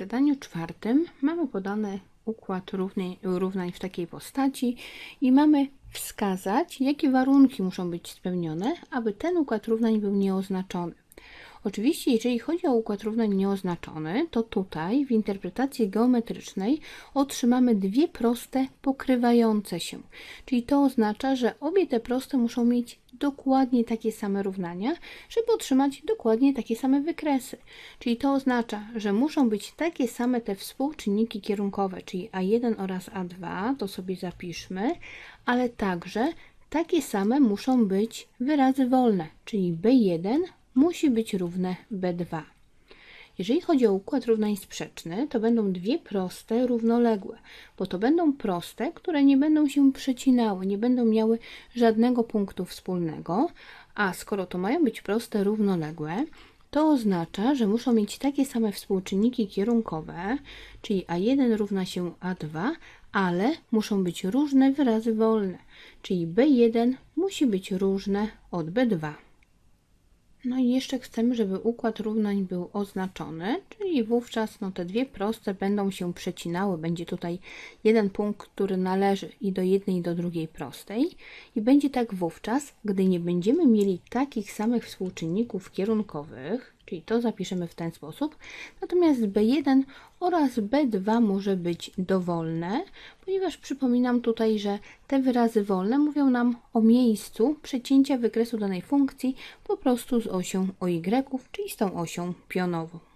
zadaniu czwartym mamy podany układ równań, równań w takiej postaci i mamy wskazać, jakie warunki muszą być spełnione, aby ten układ równań był nieoznaczony. Oczywiście, jeżeli chodzi o układ równań nieoznaczony, to tutaj w interpretacji geometrycznej otrzymamy dwie proste pokrywające się. Czyli to oznacza, że obie te proste muszą mieć dokładnie takie same równania, żeby otrzymać dokładnie takie same wykresy. Czyli to oznacza, że muszą być takie same te współczynniki kierunkowe, czyli A1 oraz A2, to sobie zapiszmy, ale także takie same muszą być wyrazy wolne, czyli B1 musi być równe B2. Jeżeli chodzi o układ równań sprzeczny, to będą dwie proste równoległe, bo to będą proste, które nie będą się przecinały, nie będą miały żadnego punktu wspólnego, a skoro to mają być proste równoległe, to oznacza, że muszą mieć takie same współczynniki kierunkowe, czyli A1 równa się A2, ale muszą być różne wyrazy wolne, czyli B1 musi być różne od B2. No i jeszcze chcemy, żeby układ równań był oznaczony, czyli wówczas no, te dwie proste będą się przecinały. Będzie tutaj jeden punkt, który należy i do jednej, i do drugiej prostej. I będzie tak wówczas, gdy nie będziemy mieli takich samych współczynników kierunkowych, czyli to zapiszemy w ten sposób. Natomiast B1 oraz B2 może być dowolne, ponieważ przypominam tutaj, że te wyrazy wolne mówią nam o miejscu przecięcia wykresu danej funkcji po prostu z osią OY, czyli z tą osią pionową.